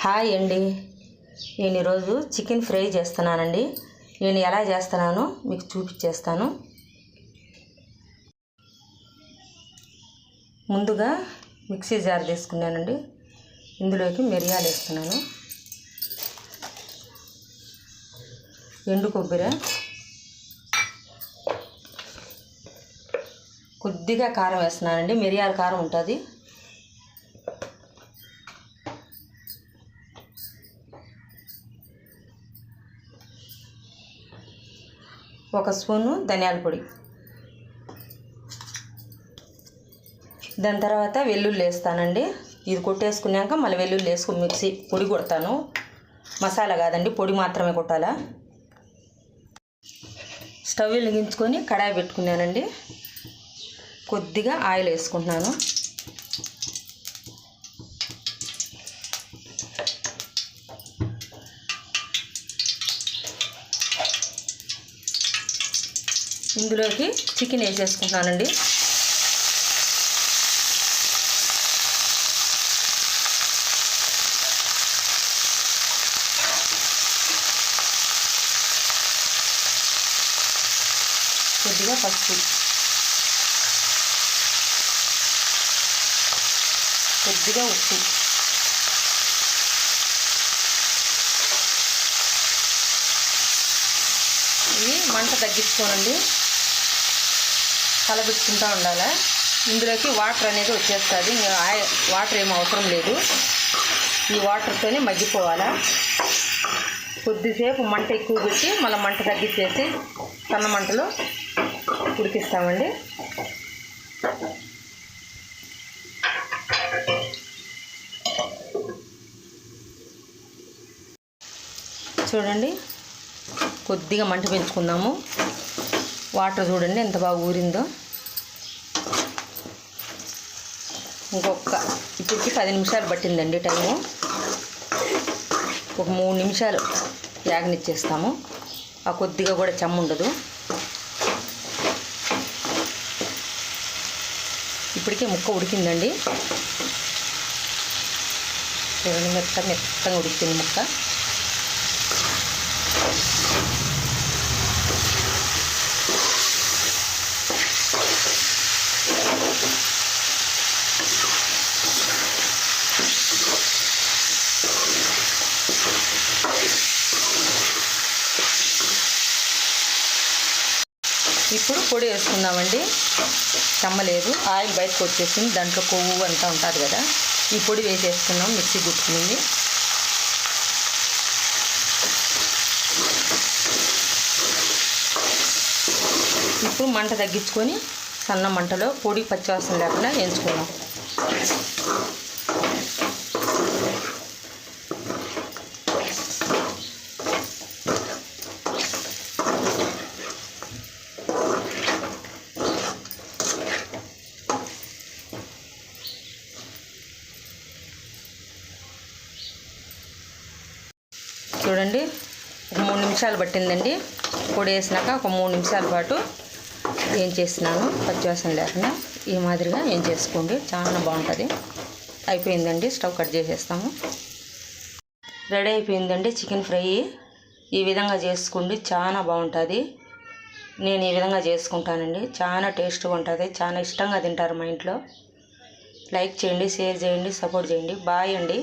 Hi అండి. నేను ఈరోజు చికెన్ ఫ్రై చేస్తున్నానండి. నేను ఎలా చేస్తున్నానో మీకు చూపించేస్తాను ముందుగా మిక్సీ జార్ తీసుకున్నానండి. ఇందులోకి మిరియాలు వేస్తున్నాను. ఎండు కొబ్బరి. కొద్దిగా కారం వేస్తున్నానండి. మిరియాల కారం ఉంటుంది. ఒక స్పూను ధనియాల పొడి. దాని తర్వాత వెల్లుల్లి వేస్తానండి. ఇది కొట్టేసుకున్నాక మళ్ళీ వెల్లుల్లి వేసుకుని మిక్సీ పొడి కొడతాను. మసాలా కాదండి పొడి మాత్రమే కొట్టాలా. స్టవ్ వెలిగించుకొని కడాయి పెట్టుకున్నానండి. కొద్దిగా ఆయిల్ వేసుకుంటున్నాను. ఇందులోకి చికెన్ వేసేసుకుంటున్నానండి. కొద్దిగా పసుపు. కొద్దిగా ఉప్పు. ఇవి మంట తగ్గించుకోనండి. కలబెట్టుకుంటూ ఉండాలి? ఇందులోకి వాటర్ అనేది వచ్చేస్తుంది. వాటర్ ఏం అవసరం లేదు. ఈ వాటర్తోనే మగ్గిపోవాలా? కొద్దిసేపు మంట ఎక్కువ పెట్టి మళ్ళీ మంట తగ్గించేసి సన్న మంటలో ఉడికిస్తామండి. చూడండి. కొద్దిగా మంట పెంచుకుందాము. వాటర్ చూడండి ఎంత బాగా ఊరిందో. ఇంకొక ఇప్పటికి పది నిమిషాలు పట్టిందండి టైము. ఒక మూడు నిమిషాలు యాగనిచ్చేస్తాము. ఆ కొద్దిగా కూడా చెమ్ముండదు ఇప్పటికే ముక్క ఉడికిందండి. చూడండి మెత్త మెత్తగా ఉడికింది ముక్క. ఇప్పుడు పొడి వేసుకుందామండి. చెమ్మలేదు ఆయిల్ బయటకు వచ్చేసింది. దాంట్లో కొవ్వు అంతా ఉంటుంది కదా. ఈ పొడి వేసేసుకున్నాం. మిక్సీ గుట్టుకునింది ఇప్పుడు మంట తగ్గించుకొని సన్న మంటలో పొడి పచ్చివాసన లేకుండా వేయించుకున్నాం చూడండి. ఒక మూడు నిమిషాలు పట్టిందండి. పొడి వేసినాక ఒక మూడు నిమిషాల పాటు ఏం చేస్తున్నాను? పచ్చివాసన లేకుండా ఈ మాదిరిగా ఏం చేసుకోండి. చాలా బాగుంటుంది. అయిపోయిందండి. స్టవ్ కట్ చేసేస్తాము. రెడీ అయిపోయిందండి చికెన్ ఫ్రై. ఈ విధంగా చేసుకోండి చాలా బాగుంటుంది. నేను ఈ విధంగా చేసుకుంటానండి. చాలా టేస్ట్గా ఉంటుంది. చాలా ఇష్టంగా తింటారు మా ఇంట్లో. లైక్ చేయండి షేర్ చేయండి సపోర్ట్ చేయండి. బాయ్ అండి.